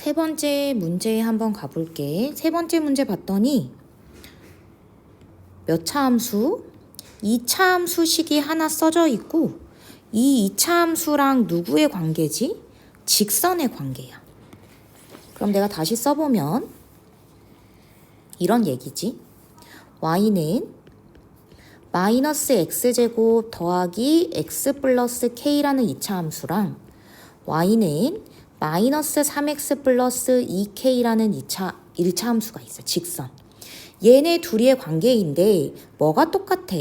세 번째 문제 한번 가볼게. 세 번째 문제 봤더니 몇 차 함수? 2차 함수식이 하나 써져 있고 이 2차 함수랑 누구의 관계지? 직선의 관계야. 그럼 내가 다시 써보면 이런 얘기지. y는 마이너스 x제곱 더하기 x 플러스 k라는 2차 함수랑 y는 마이너스 3x 플러스 2k라는 2차 1차 함수가 있어. 직선. 얘네 둘이의 관계인데 뭐가 똑같아?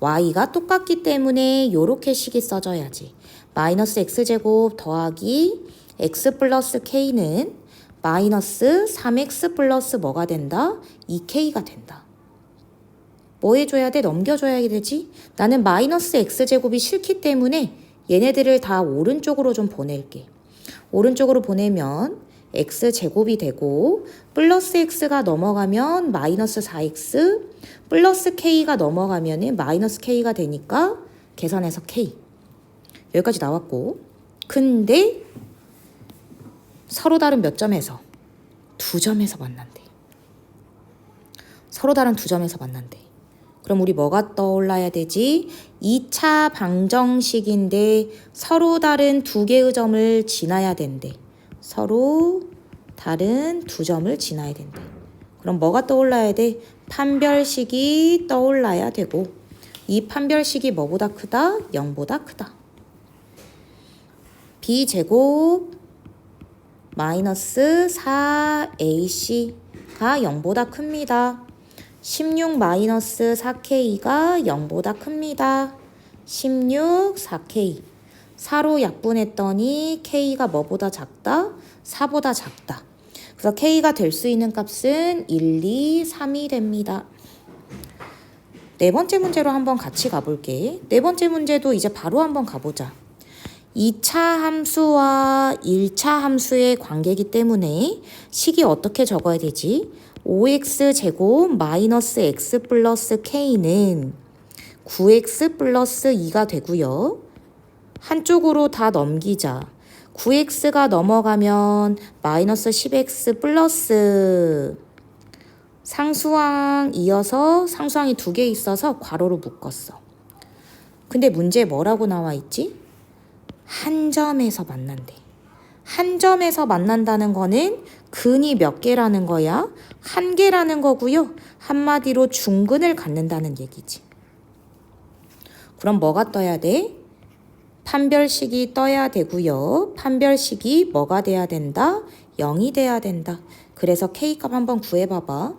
y가 똑같기 때문에 요렇게 식이 써져야지. 마이너스 x제곱 더하기 x 플러스 k는 마이너스 3x 플러스 뭐가 된다? 2k가 된다. 뭐 해줘야 돼? 넘겨줘야 되지? 나는 마이너스 x제곱이 싫기 때문에 얘네들을 다 오른쪽으로 좀 보낼게. 오른쪽으로 보내면 x제곱이 되고 플러스 x가 넘어가면 마이너스 4x 플러스 k가 넘어가면 마이너스 k가 되니까 계산해서 k. 여기까지 나왔고. 근데 서로 다른 몇 점에서? 두 점에서 만난대. 서로 다른 두 점에서 만난대 그럼 우리 뭐가 떠올라야 되지? 2차 방정식인데 서로 다른 두 개의 점을 지나야 된대. 서로 다른 두 점을 지나야 된대. 그럼 뭐가 떠올라야 돼? 판별식이 떠올라야 되고 이 판별식이 뭐보다 크다? 0보다 크다. b제곱 마이너스 4ac가 0보다 큽니다. 16 마이너스 4K가 0보다 큽니다. 16, 4K. 4로 약분했더니 K가 뭐보다 작다? 4보다 작다. 그래서 K가 될 수 있는 값은 1, 2, 3이 됩니다. 네 번째 문제로 한번 같이 가볼게. 네 번째 문제도 이제 바로 한번 가보자. 2차 함수와 1차 함수의 관계이기 때문에 식이 어떻게 적어야 되지? 5x 제곱 마이너스 x 플러스 k는 9x 플러스 2가 되고요. 한쪽으로 다 넘기자. 9x가 넘어가면 마이너스 10x 플러스 상수항 이어서 상수항이 두 개 있어서 괄호로 묶었어. 근데 문제 뭐라고 나와 있지? 한 점에서 만난대. 한 점에서 만난다는 거는 근이 몇 개라는 거야? 한 개라는 거고요. 한마디로 중근을 갖는다는 얘기지. 그럼 뭐가 떠야 돼? 판별식이 떠야 되고요. 판별식이 뭐가 돼야 된다? 0이 돼야 된다. 그래서 K값 한번 구해봐봐.